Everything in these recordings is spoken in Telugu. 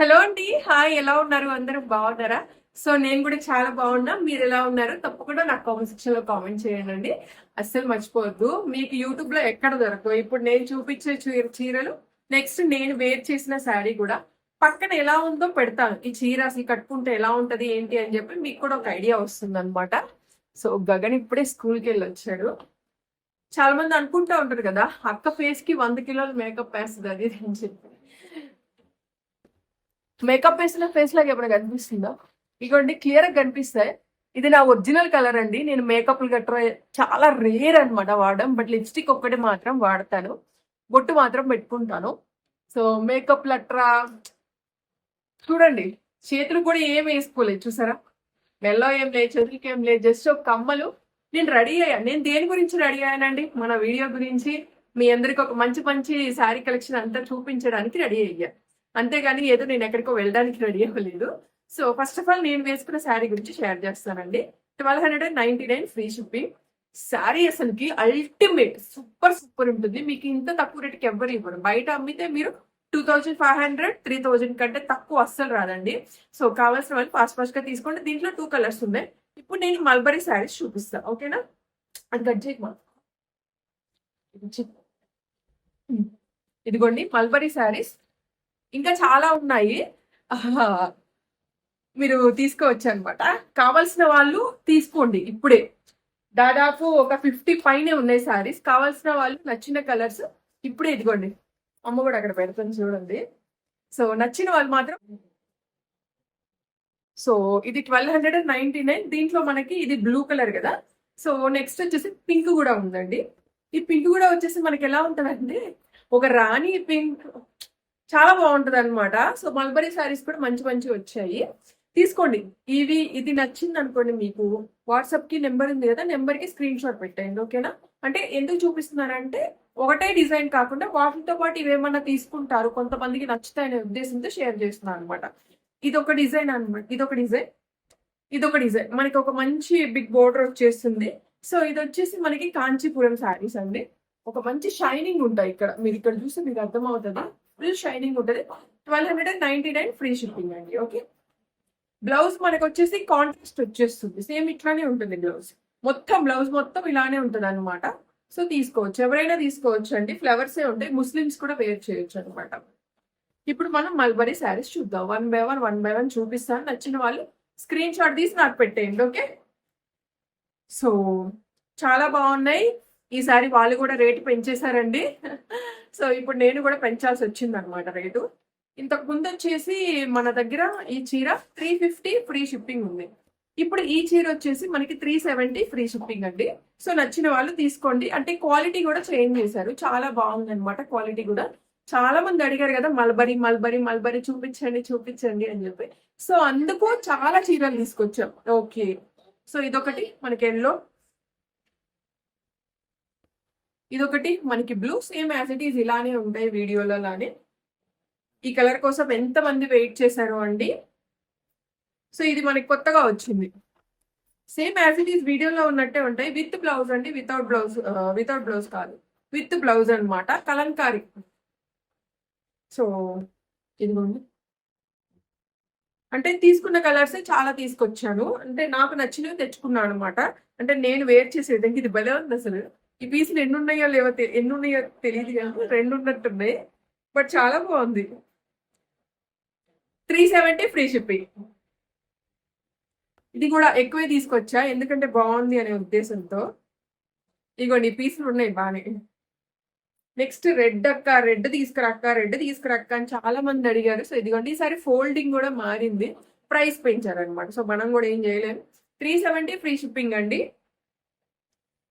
హలో అండి. హాయ్ ఎలా ఉన్నారు? అందరూ బాగున్నారా? సో నేను కూడా చాలా బాగున్నా. మీరు ఎలా ఉన్నారు? తప్పకుండా నాకు కామెంట్ సెక్షన్లో కామెంట్ చేయండి. అండి అస్సలు మర్చిపోవద్దు. మీకు యూట్యూబ్లో ఎక్కడ దొరకవు? ఇప్పుడు నేను చూపించే చీరలు నెక్స్ట్ నేను వేర్ చేసిన శారీ కూడా పక్కన ఎలా ఉందో పెడతాను. ఈ చీర అసలు కట్టుకుంటే ఎలా ఉంటది ఏంటి అని చెప్పి మీకు కూడా ఒక ఐడియా వస్తుంది అనమాట సో గగన్ ఇప్పుడే స్కూల్కి వెళ్ళి వచ్చాడు చాలా మంది అనుకుంటా ఉంటారు కదా అక్క ఫేస్కి వంద కిలోలు మేకప్ వేస్తుంది అది అని చెప్పి. మేకప్ వేసిన ఫేస్ లాగా ఎప్పుడు కనిపిస్తుందా? ఇగోండి క్లియర్గా కనిపిస్తాయి. ఇది నా ఒరిజినల్ కలర్ అండి. నేను మేకప్ గట్రా చాలా రేర్ అన్నమాట వాడడం. బట్ లిప్స్టిక్ ఒక్కటి మాత్రం వాడతాను. బొట్టు మాత్రం పెట్టుకుంటాను. సో మేకప్ లట్రా చూడండి. చేతులు కూడా ఏం వేసుకోలేదు చూసారా? మెల్లో ఏం లేదు చేతులకి ఏం లేదు. జస్ట్ ఒక కమ్మలు. నేను రెడీ అయ్యాను నేను దేని గురించి రెడీ అయ్యానండి? మన వీడియో గురించి మీ అందరికి ఒక మంచి మంచి శారీ కలెక్షన్ అంతా చూపించడానికి రెడీ అయ్యా. అంతేగాని ఏదో నేను ఎక్కడికో వెళ్ళడానికి రెడీ అవ్వలేదు. సో ఫస్ట్ ఆఫ్ ఆల్ నేను వేసుకున్న శారీ గురించి షేర్ చేస్తానండి. Twelve hundred and ninety nine free shipping sari అసలుకి అల్టిమేట్ సూపర్ సూపర్ ఉంటుంది. మీకు ఇంత తక్కువ రేటుకి ఎవ్వరు ఇవ్వరు. బయట అమ్మితే మీరు two thousand five hundred three thousand కంటే తక్కువ అస్సలు రాదండి. సో కావాల్సిన వాళ్ళు ఫాస్ట్ ఫాస్ట్గా తీసుకోండి. దీంట్లో టూ కలర్స్ ఉన్నాయి. ఇప్పుడు నేను మల్బరీ శారీస్ చూపిస్తా. ఓకేనా అది కట్ చేయకు ఇదిగోండి మల్బరీ శారీస్ ఇంకా చాలా ఉన్నాయి. ఆహా. మీరు తీసుకోవచ్చు అనమాట కావాల్సిన వాళ్ళు తీసుకోండి ఇప్పుడే. దాదాపు ఒక ఫిఫ్టీ పైనే ఉన్నాయి సారీస్ కావాల్సిన వాళ్ళు నచ్చిన కలర్స్ ఇప్పుడే ఇదిగోండి. అమ్మ కూడా అక్కడ పెడతాను చూడండి. సో నచ్చిన వాళ్ళు మాత్రం సో ఇది twelve hundred and ninety nine దీంట్లో మనకి ఇది బ్లూ కలర్ కదా. సో నెక్స్ట్ వచ్చేసి పింక్ కూడా ఉందండి. ఈ పింక్ కూడా వచ్చేసి మనకి ఎలా ఉంటుందండి ఒక రాణి పింక్ చాలా బాగుంటది అనమాట సో మల్బరీ శారీస్ కూడా మంచి మంచి వచ్చాయి. తీసుకోండి. ఇవి ఇది నచ్చింది అనుకోండి మీకు. వాట్సాప్కి నెంబర్ ఉంది కదా నెంబర్కి స్క్రీన్ షాట్ పెట్టండి ఓకేనా అంటే ఎందుకు చూపిస్తున్నారంటే ఒకటే డిజైన్ కాకుండా వాటితో పాటు ఇవేమన్నా తీసుకుంటారు కొంతమందికి నచ్చుతాయనే ఉద్దేశంతో షేర్ చేస్తున్నాను అనమాట ఇది ఒక డిజైన్ అనమాట ఇది ఒక డిజైన్ ఇది ఒక డిజైన్ మనకి ఒక మంచి బిగ్ బోర్డర్ వచ్చేస్తుంది. సో ఇది వచ్చేసి మనకి కాంచీపురం శారీస్ అండి. ఒక మంచి షైనింగ్ ఉంటాయి ఇక్కడ. మీరు ఇక్కడ చూస్తే మీకు అర్థమవుతుంది. ఫుల్ షైనింగ్ ఉంటుంది. Twelve hundred and ninety nine free shipping అండి ఓకే బ్లౌజ్ మనకు వచ్చేసి కాంట్రాస్ట్ వచ్చేస్తుంది. సేమ్ ఇట్లానే ఉంటుంది బ్లౌజ్ మొత్తం బ్లౌజ్ మొత్తం ఇలానే ఉంటుంది అనమాట సో తీసుకోవచ్చు. ఎవరైనా తీసుకోవచ్చు అండి. ఫ్లవర్సే ఉంటాయి. ముస్లిమ్స్ కూడా వేర్ చేయొచ్చు అనమాట ఇప్పుడు మనం మల్బరీ శారీస్ చూద్దాం. One by one one by one చూపిస్తాను. నచ్చిన వాళ్ళు స్క్రీన్ షాట్ తీసి నాకు పెట్టేయండి ఓకే సో చాలా బాగున్నాయి. ఈసారి వాళ్ళు కూడా రేటు పెంచేశారండి. సో ఇప్పుడు నేను కూడా పెంచాల్సి వచ్చింది అనమాట రేటు. ఇంతకు ముందు వచ్చేసి మన దగ్గర ఈ చీర త్రీ ఫిఫ్టీ ఫ్రీ షిప్పింగ్ ఉంది. ఇప్పుడు ఈ చీర వచ్చేసి మనకి త్రీ సెవెంటీ ఫ్రీ షిప్పింగ్ అండి. సో నచ్చిన వాళ్ళు తీసుకోండి. అంటే క్వాలిటీ కూడా చేంజ్ చేశారు. చాలా బాగుంది అనమాట క్వాలిటీ కూడా. చాలా మంది అడిగారు కదా మల్బరీ మల్బరీ మల్బరీ చూపించండి చూపించండి అని చెప్పి. సో అందుకు చాలా చీరలు తీసుకొచ్చాం. ఓకే. సో ఇదొకటి మనకి ఎల్లో. ఇదొకటి. మనకి blue same as it is ఇలానే ఉంటాయి వీడియోలో లానే ఈ కలర్ కోసం ఎంతమంది వెయిట్ చేశారు అండి. సో ఇది మనకి కొత్తగా వచ్చింది. సేమ్ యాజ్ ఇట్ ఈస్ వీడియోలో ఉన్నట్టే ఉంటాయి. విత్ బ్లౌజ్ అండి. వితౌట్ బ్లౌజ్ వితౌట్ బ్లౌజ్ కాదు. విత్ బ్లౌజ్ అనమాట కలంకారీ. సో ఇదిగోండి. అంటే తీసుకున్న కలర్స్ చాలా తీసుకొచ్చాను. అంటే నాకు నచ్చినవి తెచ్చుకున్నాను అనమాట అంటే నేను వేర్ చేసే విధంగా ఇది భలే ఉంది అసలు. ఈ పీసులు ఎన్ని ఉన్నాయో లేవో ఎన్ని ఉన్నాయో తెలియదు కానీ రెండు ఉన్నట్టున్నాయి. బట్ చాలా బాగుంది. త్రీ సెవెంటీ ఫ్రీ షిప్పింగ్ ఇది కూడా ఎక్కువే తీసుకొచ్చా? ఎందుకంటే బాగుంది అనే ఉద్దేశంతో. ఇగోండి ఈ పీసులు ఉన్నాయి బాగానే నెక్స్ట్ రెడ్ అక్క రెడ్ తీసుకురక్క రెడ్ తీసుకురక్క అని చాలా మంది అడిగారు. సో ఇదిగోండి ఈసారి ఫోల్డింగ్ కూడా మారింది. ప్రైస్ పెంచారు అనమాట సో మనం కూడా ఏం చేయలేము త్రీ సెవెంటీ ఫ్రీ షిప్పింగ్ అండి.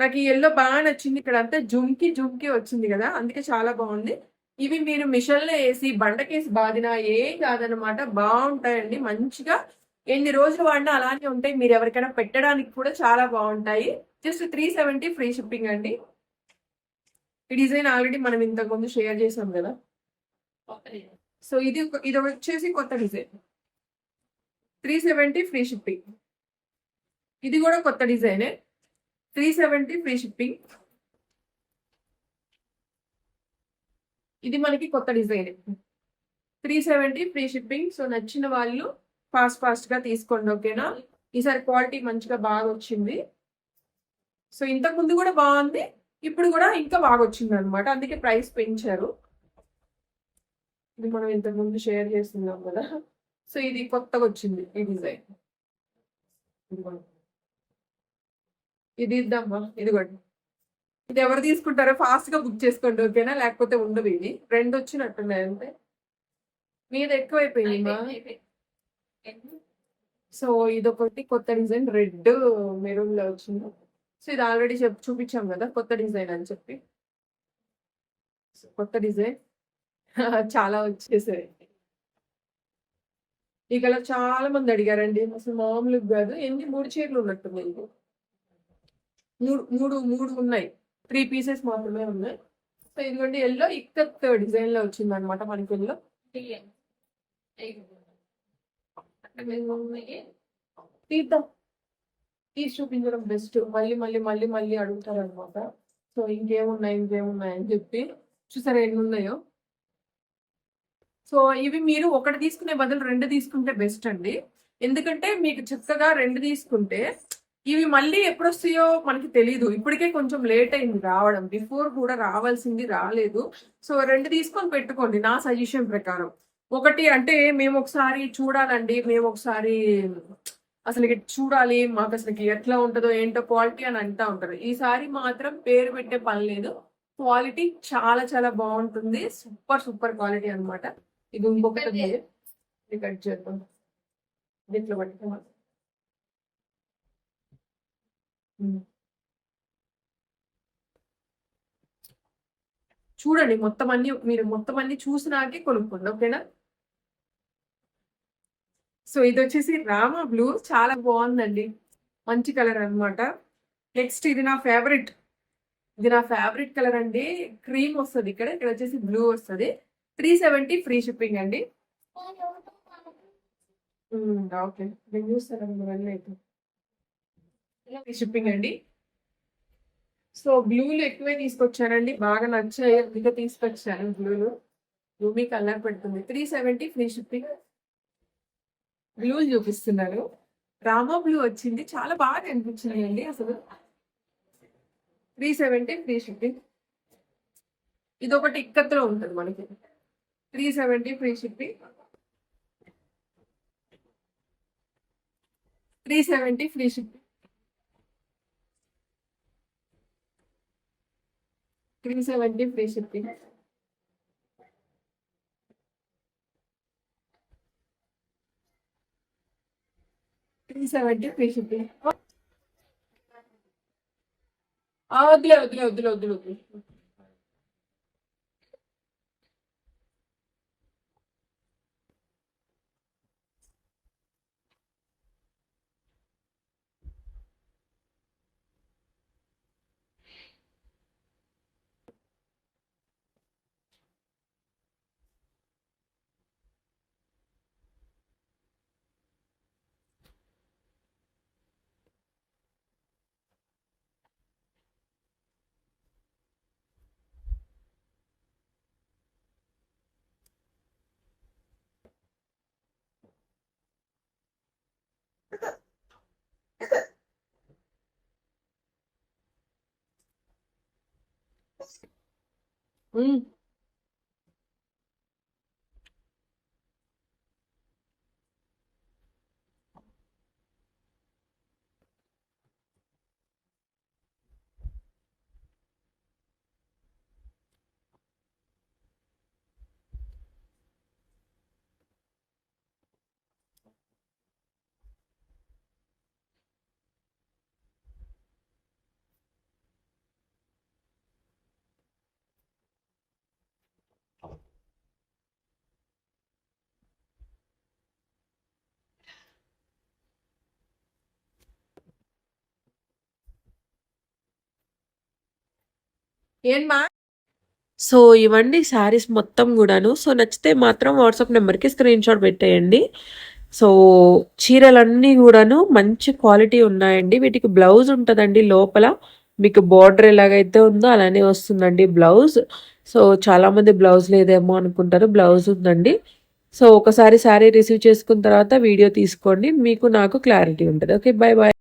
నాకు ఈ ఎల్లో బాగా నచ్చింది ఇక్కడ అంతా జుమ్కి జుమ్కి వచ్చింది కదా అందుకే చాలా బాగుంది. ఇవి మీరు మిషన్లో వేసి బండకేసి బాదినా ఏం కాదనమాట బాగుంటాయండి మంచిగా. ఎన్ని రోజులు వాడినా అలానే ఉంటాయి. మీరు ఎవరికైనా పెట్టడానికి కూడా చాలా బాగుంటాయి. Just three seventy free shipping అండి. ఈ డిజైన్ ఆల్రెడీ మనం ఇంతకు ముందు షేర్ చేసాం కదా. సో ఇది ఇది వచ్చేసి కొత్త design. Three seventy free shipping. ఇది కూడా కొత్త డిజైనే. త్రీ సెవెంటీ ఫ్రీ షిప్పింగ్ ఇది మనకి కొత్త design. Three seventy free shipping so నచ్చిన వాళ్ళు ఫాస్ట్ ఫాస్ట్గా తీసుకోండి ఓకేనా? ఈసారి క్వాలిటీ మంచిగా బాగా వచ్చింది. సో ఇంతకు ముందు కూడా బాగుంది ఇప్పుడు కూడా ఇంకా బాగా వచ్చింది అనమాట అందుకే ప్రైస్ పెంచారు. ఇది మనం ఇంతకు ముందు షేర్ చేస్తున్నాం కదా. సో ఇది కొత్తగా వచ్చింది ఈ డిజైన్. ఇది ఇద్దామా? ఇదిగోండి ఇది ఎవరు తీసుకుంటారో ఫాస్ట్గా బుక్ చేసుకోండి ఓకేనా? లేకపోతే ఉండదు ఇది. రెండు వచ్చినట్టున్నాయి అంతే. మీద ఎక్కువైపోయింది సో ఇదొకటి కొత్త డిజైన్. రెడ్ మెరూన్లో వచ్చింది. సో ఇది ఆల్రెడీ చెప్ చూపించాం కదా కొత్త డిజైన్ అని చెప్పి. కొత్త డిజైన్. చాలా వచ్చేసాయి. ఈ కలర్ చాలా మంది అడిగారండి. అసలు మామూలుగా కాదు. ఎన్ని మూడు చీరలు ఉన్నట్టుంది ఇది మూడు మూడు మూడు ఉన్నాయి. త్రీ పీసెస్ మాత్రమే ఉన్నాయి. సో ఇదిగోండి ఎల్లో ఇక్కత్ డిజైన్లో వచ్చింది అనమాట మనకి ఎల్లో తీద్దాం. తీసి చూపించడం బెస్ట్ మళ్ళీ మళ్ళీ మళ్ళీ మళ్ళీ అడుగుతారు అనమాట సో ఇంకేమున్నాయి ఇంకేమున్నాయి అని చెప్పి చూసారా ఎన్ని ఉన్నాయో? సో ఇవి మీరు ఒకటి తీసుకునే బదులు రెండు తీసుకుంటే బెస్ట్ అండి. ఎందుకంటే మీకు చక్కగా రెండు తీసుకుంటే ఇవి మళ్ళీ ఎప్పుడు వస్తాయో మనకి తెలియదు ఇప్పటికే కొంచెం లేట్ అయింది రావడం. బిఫోర్ కూడా రావాల్సింది రాలేదు. సో రెండు తీసుకొని పెట్టుకోండి నా సజెషన్ ప్రకారం. ఒకటి అంటే మేము ఒకసారి చూడాలండి. మేము ఒకసారి అసలు చూడాలి. మాకు అసలు ఎట్లా ఉంటుందో ఏంటో క్వాలిటీ అని అంటా ఉంటారు ఈసారి మాత్రం పేరు పెట్టే పని లేదు. క్వాలిటీ చాలా చాలా బాగుంటుంది. సూపర్ సూపర్ క్వాలిటీ అన్నమాట. ఇది ఇంకొకటి కట్ చేద్దాం. దీంట్లో పట్టుకోమా చూడండి మొత్తం అన్ని మీరు మొత్తం అన్ని చూసినాకే కొనుక్కోండి ఓకేనా? సో ఇది వచ్చేసి రామా బ్లూ చాలా బాగుందండి. మంచి కలర్ అనమాట నెక్స్ట్ ఇది నా ఫేవరెట్. ఇది నా ఫేవరెట్ కలర్ అండి. క్రీమ్ వస్తుంది ఇక్కడ ఇక్కడ వచ్చేసి బ్లూ వస్తుంది. త్రీ సెవెంటీ ఫ్రీ షిప్పింగ్ అండి. ఓకే. నేను చూస్తాను ఇవన్నీ అయితే. షిప్పింగ్ అండి. సో బ్లూలు ఎక్కువే తీసుకొచ్చానండి బాగా నచ్చాయి. అందుకే తీసుకొచ్చాను బ్లూలు బ్లూమీ కలర్ పెడుతుంది. త్రీ సెవెంటీ ఫ్రీ షిప్పింగ్ బ్లూలు చూపిస్తున్నారు. రామా బ్లూ వచ్చింది. చాలా బాగా అనిపించినాయండి అసలు. త్రీ సెవెంటీ ఫ్రీ షిప్పింగ్ ఇది ఒకటి ఇక్కత్తులో ఉంటుంది మనకి. Three seventy free shipping three seventy free shipping three seventy free shipping three seventy free shipping వద్దులే వద్దులే వద్దులే వద్దులే వద్దులే. Mm. ఏంమా? సో ఇవండి శారీస్ మొత్తం కూడాను. సో నచ్చితే మాత్రం వాట్సాప్ నెంబర్కి స్క్రీన్ షాట్ పెట్టేయండి. సో చీరలన్నీ కూడాను మంచి క్వాలిటీ ఉన్నాయండి. వీటికి బ్లౌజ్ ఉంటుందండి లోపల. మీకు బార్డర్ ఎలాగైతే ఉందో అలానే వస్తుందండి బ్లౌజ్. సో చాలామంది బ్లౌజ్ లేదేమో అనుకుంటారు. బ్లౌజ్ ఉందండి. సో ఒకసారి శారీ రిసీవ్ చేసుకున్న తర్వాత వీడియో తీసుకోండి. మీకు నాకు క్లారిటీ ఉంటుంది. Okay bye bye